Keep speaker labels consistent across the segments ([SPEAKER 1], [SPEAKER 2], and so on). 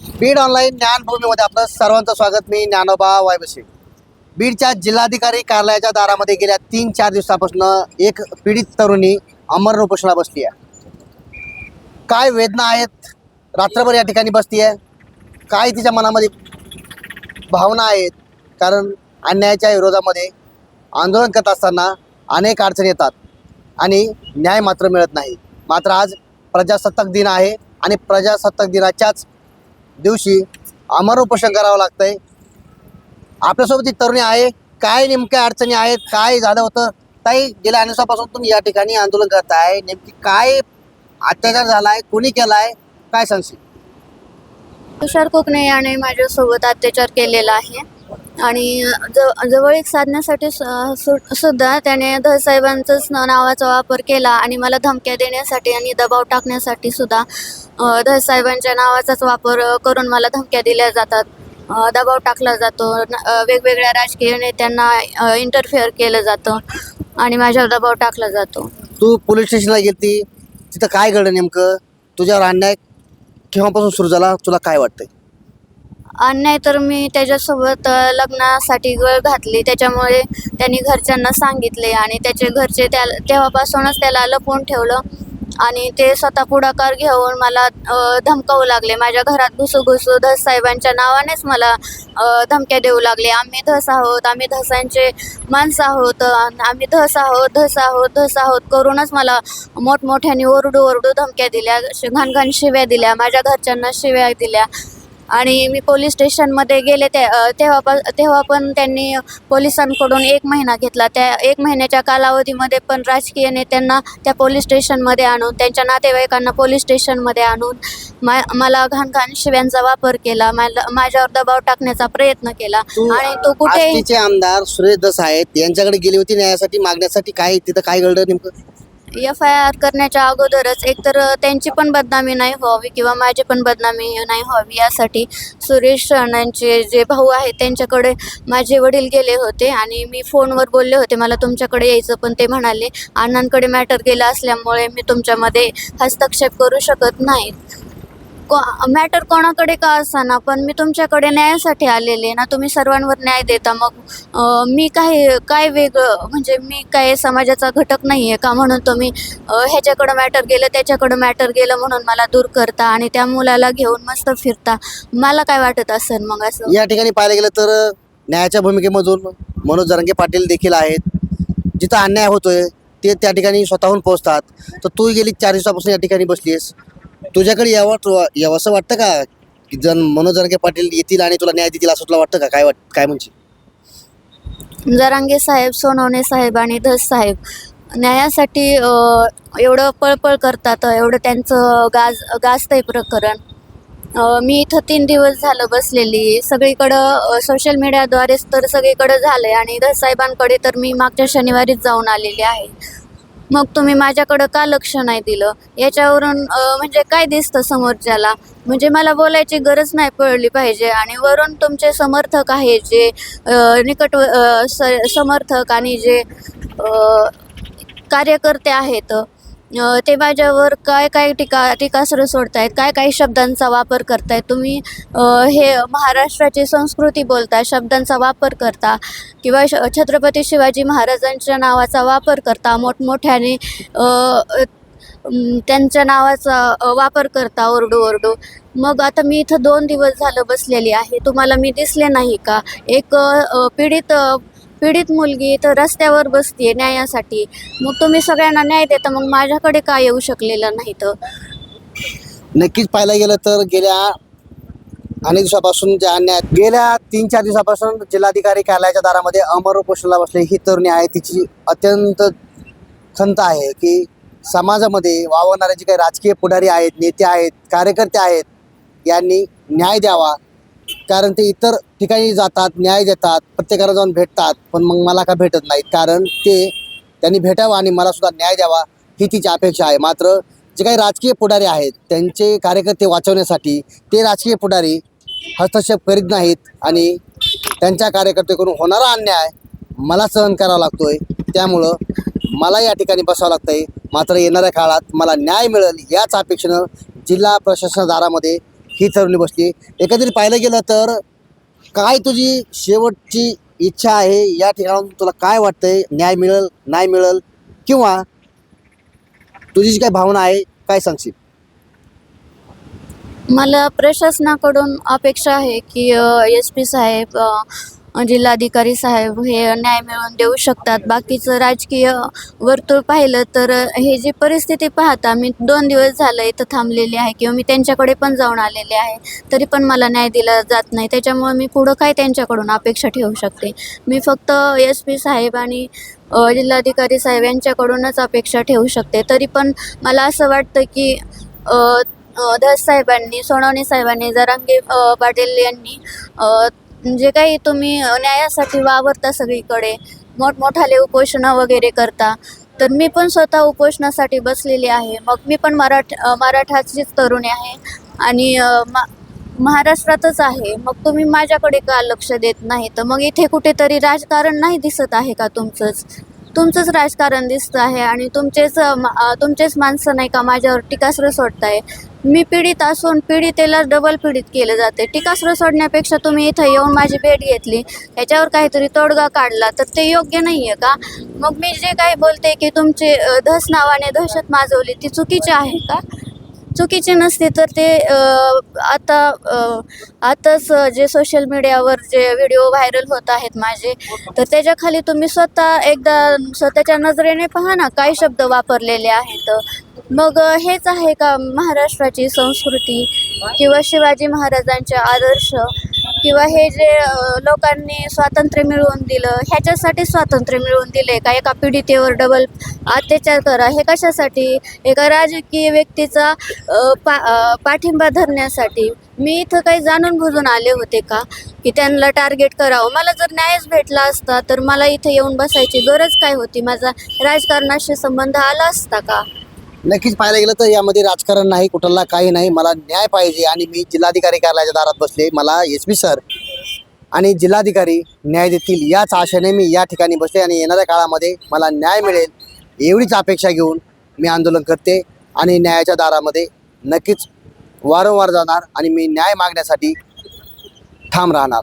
[SPEAKER 1] Beed online ज्ञानभूमीमध्ये आपलं सर्वांचं स्वागत. मी ज्ञानोबा वायबसे बीडच्या जिल्हाधिकारी कार्यालयाच्या दारामध्ये गेल्या तीन चार दिवसापासून एक पीडित तरुणी अमरण उपोषणाला बसली आहे. काय वेदना आहेत? रात्रभर या ठिकाणी बसती आहे काय तिच्या मनामध्ये भावना आहेत? कारण अन्यायाच्या विरोधामध्ये आंदोलन करत असताना अनेक अडचणी येतात आणि न्याय मात्र मिळत नाही. मात्र आज प्रजासत्ताक दिन आहे आणि प्रजासत्ताक दिनाच्याच दिवशी अमर उपोषण करावं लागतंय. आपल्यासोबत ही तरुणी आहे. काय नेमक्या अडचणी आहेत? काय झालं होतं? ताई गेल्या अनेक दिवसापासून तुम्ही या ठिकाणी आंदोलन करताय नेमकी काय अत्याचार झालाय? कोणी केलाय? काय सांगशील?
[SPEAKER 2] तुषार कोकणे याने माझ्यासोबत अत्याचार केलेला आहे. आणि ज जवळीक साधण्यासाठी सु- सु- सुद्धा त्याने धसाहेबांचंच नावाचा वापर केला आणि मला धमक्या देण्यासाठी आणि दबाव टाकण्यासाठी सुद्धा अ, धसाहेबांच्या नावाचाच वापर करून मला धमक्या दिल्या जातात. दबाव टाकला जातो. वेगवेगळ्या राजकीय नेत्यांना इंटरफेअर केलं जातं आणि माझ्यावर दबाव टाकला जातो.
[SPEAKER 1] तू पोलीस स्टेशनला गेली तिथं काय घडलं नेमकं? तुझ्यावर अन्याय केव्हापासून सुरू झाला? तुला काय वाटतं
[SPEAKER 2] आणि नाहीतर मी त्याच्यासोबत लग्नासाठी गळ घातली. त्याच्यामुळे त्यांनी घरच्यांना सांगितले आणि त्याचे घरचे त्या तेव्हापासूनच त्याला लपवून ठेवलं. आणि ते स्वतः पुढाकार घेऊन मला धमकावू लागले. माझ्या घरात घुसू घुसू धस साहेबांच्या नावानेच मला धमक्या देऊ लागले. आम्ही धस आहोत आम्ही धसांचे माणसं आहोत आम्ही धस आहोत धस आहोत धस आहोत करूनच मला मोठमोठ्याने ओरडू ओरडू धमक्या दिल्या श- घाणघाण शिव्या दिल्या माझ्या घरच्यांना शिव्या दिल्या. आणि मी पोलीस स्टेशनमध्ये गेले ते तेव्हा पण तेव्हा पण त्यांनी पोलिसांकडून एक महिना घेतला. त्या एक महिन्याच्या कालावधीमध्ये पण राजकीय नेत्यांना त्या पोलीस स्टेशनमध्ये आणून त्यांच्या नातेवाईकांना पोलीस स्टेशनमध्ये आणून मा मला घाणघाण शिव्यांचा वापर केला मला माझ्यावर दबाव टाकण्याचा प्रयत्न केला. आणि तो कुठे
[SPEAKER 1] आमदार सुरेश दस आहेत यांच्याकडे गेली होती न्यायासाठी मागण्यासाठी काय तिथं काय घडलं नेमकं?
[SPEAKER 2] एफ आय आर करण्याच्या अगोदरच एकतर त्यांची पण बदनामी नाही व्हावी किंवा माझी पण बदनामी नाही व्हावी यासाठी सुरेश अण्णांचे जे भाऊ आहेत त्यांच्याकडे माझे वडील गेले होते आणि मी फोनवर बोलले होते मला तुमच्याकडे यायचं पण ते म्हणाले. अण्णांकडे मॅटर गेलं असल्यामुळे मी तुमच्यामध्ये हस्तक्षेप करू शकत नाही. मॅटर कोणाकडे का असाना? पण मी तुमच्याकडे न्यायासाठी आलेले ना. तुम्ही सर्वांवर न्याय देता. मग मी काही काय वेगळं? म्हणजे मी काय समाजाचा घटक नाही आहे का म्हणून तुम्ही ह्याच्याकडं मॅटर गेलं त्याच्याकडं मॅटर गेलं म्हणून मला दूर करता आणि त्या मुलाला घेऊन मस्त फिरता? मला काय वाटत असेल मग असं?
[SPEAKER 1] या ठिकाणी पाहायला गेलं तर न्यायाच्या भूमिकेमधून मनोज जरंगे पाटील देखील आहेत. जिथं अन्याय होतोय ते त्या ठिकाणी स्वतःहून पोहोचतात. तर तू गेली चार दिवसापासून या ठिकाणी बसलीस तुझ्याकडे यावं यावं असं वाटतं का? की जण मनोज जरांगे पाटील येतील आणि तुला न्याय देतील असं तुला वाटतं का? काय वाट काय म्हणजे
[SPEAKER 2] जरांगे साहेब सोनवणे साहेब आणि धस साहेब न्यायासाठी एवढं पळपळ करतात एवढं त्यांचं गाज गाजतंय प्रकरण. मी इथं तीन दिवस झालं बसलेली. सगळीकडं सोशल मीडियाद्वारेच तर सगळीकडं झालं आहे आणि धस साहेबांकडे तर मी मागच्या शनिवारीच जाऊन आलेली आहे. मग तुम्ही माझ्याकडं का लक्ष नाही दिलं? याच्यावरून म्हणजे काय दिसतं समोरच्याला? म्हणजे मला बोलायची गरज नाही पडली पाहिजे आणि वरून तुमचे समर्थक आहे जे निकट स समर्थक आणि जे कार्यकर्ते आहेत ते माझ्यावर काय काय टीका टीकास्त्र सोडतायत काय काय शब्दांचा वापर करतायत तुम्ही? हे महाराष्ट्राची संस्कृती बोलता शब्दांचा वापर करता किंवा श छत्रपती शिवाजी महाराजांच्या नावाचा वापर करता मोठमोठ्याने त्यांच्या नावाचा वापर करता ओरडू ओरडू. मग आता मी इथं दोन दिवस झालं बसलेली आहे. तुम्हाला मी दिसले नाही का? एक पीडित पीडित मुलगी तर रस्त्यावर बसते न्यायासाठी. मग तुम्ही सगळ्यांना न्याय देता मग माझ्याकडे का येऊ शकलेलं नाही तर
[SPEAKER 1] नक्कीच पाहायला गेलं तर गेल्या अनेक दिवसापासून जे अन्याय गेल्या तीन चार दिवसापासून जिल्हाधिकारी कार्यालयाच्या दारामध्ये अमर उपोषणाला बसले ही तरुणी आहे. तिची अत्यंत खंत आहे की समाजामध्ये वावरणारे जे काही राजकीय पुढारी आहेत नेते आहेत कार्यकर्ते आहेत यांनी न्याय द्यावा. कारण ते इतर ठिकाणी जातात न्याय देतात प्रत्येकाला जाऊन भेटतात पण मग मला का भेटत नाहीत? कारण ते त्यांनी भेटावं आणि मला सुद्धा न्याय द्यावा ही तिची अपेक्षा आहे. मात्र जे काही राजकीय पुढारी आहेत त्यांचे कार्यकर्ते वाचवण्यासाठी ते राजकीय पुढारी हस्तक्षेप करीत नाहीत आणि त्यांच्या कार्यकर्त्याकडून होणारा अन्याय मला सहन करावा लागतोय. त्यामुळं मला या ठिकाणी बसावं लागतं आहे मात्र येणाऱ्या काळात मला न्याय मिळेल याच अपेक्षेनं जिल्हा प्रशासन दारामध्ये ही ठरवली बसली. एकंदरीत पाहिलं गेलं तर काय तुझी शेवटची इच्छा आहे? या ठिकाणाहून तुला काय वाटतंय? न्याय मिळेल नाही मिळेल? किंवा तुझी जी काय भावना आहे काय सांगशील?
[SPEAKER 2] मला प्रशासनाकडून अपेक्षा आहे की एस पी साहेब जिल्हाधिकारी साहेब हे न्याय मिळवून देऊ शकतात. बाकीचं राजकीय वर्तुळ पाहिलं तर हे जी परिस्थिती पाहता मी दोन दिवस झालं इथं थांबलेली आहे किंवा मी त्यांच्याकडे पण जाऊन आलेले आहे तरी पण मला न्याय दिला जात नाही. त्याच्यामुळे मी पुढं काय त्यांच्याकडून अपेक्षा ठेवू शकते? मी फक्त एस पी साहेब आणि जिल्हाधिकारी साहेब यांच्याकडूनच अपेक्षा ठेवू शकते. तरी पण मला असं वाटतं की धस साहेबांनी सोनवणे साहेबांनी जरांगे पाटील यांनी जे काही तुम्ही न्यायासाठी वावरता सगळीकडे. मोठमोठाले उपोषणं वगैरे करता. तर मी पण स्वतः उपोषणासाठी बसलेली आहे. मग मी पण मराठ मराठाचीच तरुणी आहे. आणि मा महाराष्ट्रातच आहे. मग तुम्ही माझ्याकडे का लक्ष देत नाही? तर मग इथे कुठेतरी राजकारण नाही दिसत आहे का तुमचंच? तुमचंच राजकारण दिसतं आहे आणि तुमचेच तुमचेच माणसं नाही का माझ्यावर टीकास्त्र सोडताय? मी पीडित असून पीडितेला डबल पीडित केलं जाते. टीकास्त्र सोडण्यापेक्षा तुम्ही इथं येऊन माझी भेट घेतली. ह्याच्यावर काहीतरी तोडगा काढला तर ते योग्य नाही आहे का? मग मी जे काही बोलते की तुमचे धस नावाने दहशत माजवली ती चुकीची आहे का? चुकीची नसते तर ते आता आताच जे सोशल मीडियावर जे व्हिडिओ व्हायरल होत आहेत माझे तर त्याच्याखाली तुम्ही स्वतः एकदा स्वतःच्या नजरेने पहा ना काही शब्द वापरलेले आहेत. मग हेच आहे का महाराष्ट्राची संस्कृती किंवा शिवाजी महाराजांचे आदर्श किंवा हे जे लोकांनी स्वातंत्र्य मिळवून दिलं ह्याच्यासाठी स्वातंत्र्य मिळवून दिले का? एका पीडितेवर डबल अत्याचार करा हे कशासाठी? एका राजकीय व्यक्तीचा पा पाठिंबा धरण्यासाठी. मी इथं काही जाणून बुजून आले होते का? की त्यांना टार्गेट करावं. मला जर न्यायच भेटला असता तर मला इथं येऊन बसायची गरज काय होती? माझा राजकारणाशी संबंध आला असता का?
[SPEAKER 1] नक्कीच पाहायला गेलं तर यामध्ये राजकारण नाही कुठला काही नाही. मला न्याय पाहिजे आणि मी जिल्हाधिकारी कार्यालयाच्या दारात बसले. मला एस पी सर आणि जिल्हाधिकारी न्याय देतील याच आशेने मी या ठिकाणी बसले आणि येणाऱ्या काळामध्ये मला न्याय मिळेल एवढीच अपेक्षा घेऊन मी आंदोलन करते आणि न्यायाच्या दारामध्ये नक्कीच वारंवार जाणार आणि मी न्याय मागण्यासाठी ठाम राहणार.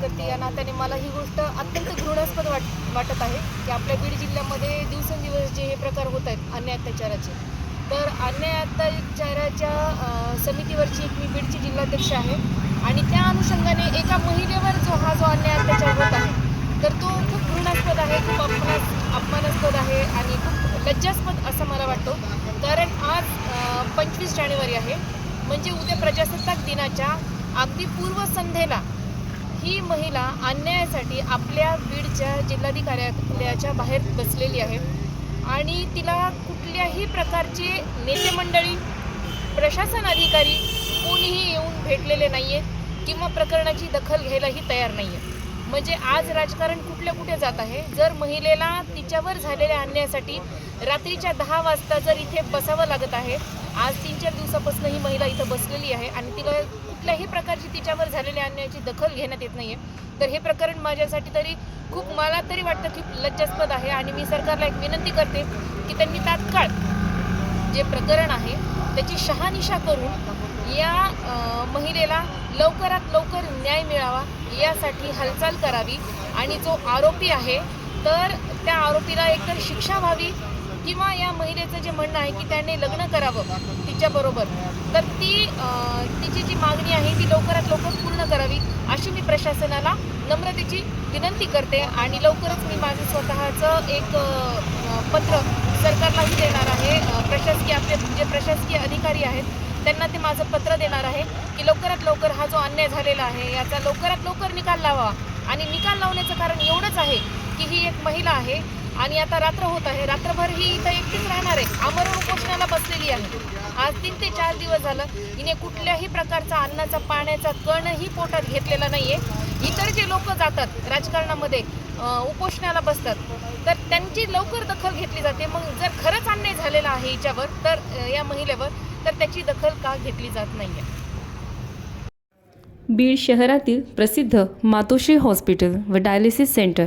[SPEAKER 3] कार्यकर्ते या नात्याने मला ही गोष्ट अत्यंत घृणास्पद वाट वाटत आहे की आपल्या बीड जिल्ह्यामध्ये दिवसेंदिवस जे हे प्रकार होत आहेत अन्याय अत्याचाराचे. तर अन्याय अत्याचाराच्या समितीवरची एक मी बीडची जिल्हाध्यक्ष आहे आणि त्या अनुषंगाने एका महिलेवर जो हा जो अन्याय अत्याचार होत आहे तर तो खूप घृणास्पद आहे खूप अपमान अपमानास्पद आहे आणि खूप लज्जास्पद असं मला वाटतो. कारण आज पंचवीस जानेवारी आहे. म्हणजे उद्या प्रजासत्ताक दिनाच्या अगदी पूर्वसंध्येला ही महिला अन्यायासाठी आपल्या बीडच्या जिल्हाधिकाऱ्यालयाच्या बाहेर बसलेली आहे. आणि तिला कुठल्याही प्रकारचे नेते मंडळी प्रशासन अधिकारी कोणीही येऊन भेटलेले नाही आहेत किंवा प्रकरणाची दखल घ्यायलाही तयार नाही आहे म्हणजे आज राजकारण कुठल्या कुठे जात आहे? जर महिलेला तिच्यावर झालेल्या अन्यायासाठी रात्रीच्या दहा वाजता जर इथे बसावं लागत आहे आज तीन चार दिवसापासून ही महिला इथं बसलेली आहे आणि तिला कुठल्याही प्रकारची तिच्यावर झालेल्या अन्यायाची दखल घेण्यात येत नाही आहे तर हे प्रकरण माझ्यासाठी तरी खूप मला तरी वाटतं की लज्जास्पद आहे आणि मी सरकारला एक विनंती करते की त्यांनी तात्काळ जे प्रकरण आहे त्याची शहानिशा करून या महिलेला लवकरात लवकर न्याय मिळावा यासाठी हालचाल करावी. आणि जो आरोपी आहे तर त्या आरोपीला एकतर शिक्षा व्हावी किंवा या महिलेचं जे म्हणणं आहे की त्याने लग्न करावं तिच्याबरोबर तर ती तिची जी मागणी आहे ती लवकरात लवकर पूर्ण करावी अशी मी प्रशासनाला नम्रतेची विनंती करते आणि लवकरच मी माझं स्वतःचं एक पत्र सरकारलाही देणार आहे. प्रशासकीय आपले जे प्रशासकीय अधिकारी आहेत त्यांना ते माझं पत्र देणार आहे की लवकरात लवकर हा जो अन्याय झालेला आहे याचा लवकरात लवकर निकाल लावा. आणि निकाल लावण्याचं कारण एवढंच आहे की ही एक महिला आहे आणि आता रात्र होत आहे. रात्रभर ही इथं एकटीच राहणार आहे. आमरण उपोषणाला बसलेली आहे. आज तीन ते चार दिवस झालं. हिने कुठल्याही प्रकारचा अन्नाचा पाण्याचा कणही पोटात घेतलेला नाहीये. इतर जे लोक जातात राजकारणामध्ये उपोषणाला बसतात तर त्यांची लवकर दखल घेतली जाते. मग जर खरंच अन्याय झालेला आहे हिच्यावर तर या महिलेवर तर त्याची दखल का घेतली जात नाहीये?
[SPEAKER 4] बीड शहरातील प्रसिद्ध मातोश्री हॉस्पिटल व डायलिसिस सेंटर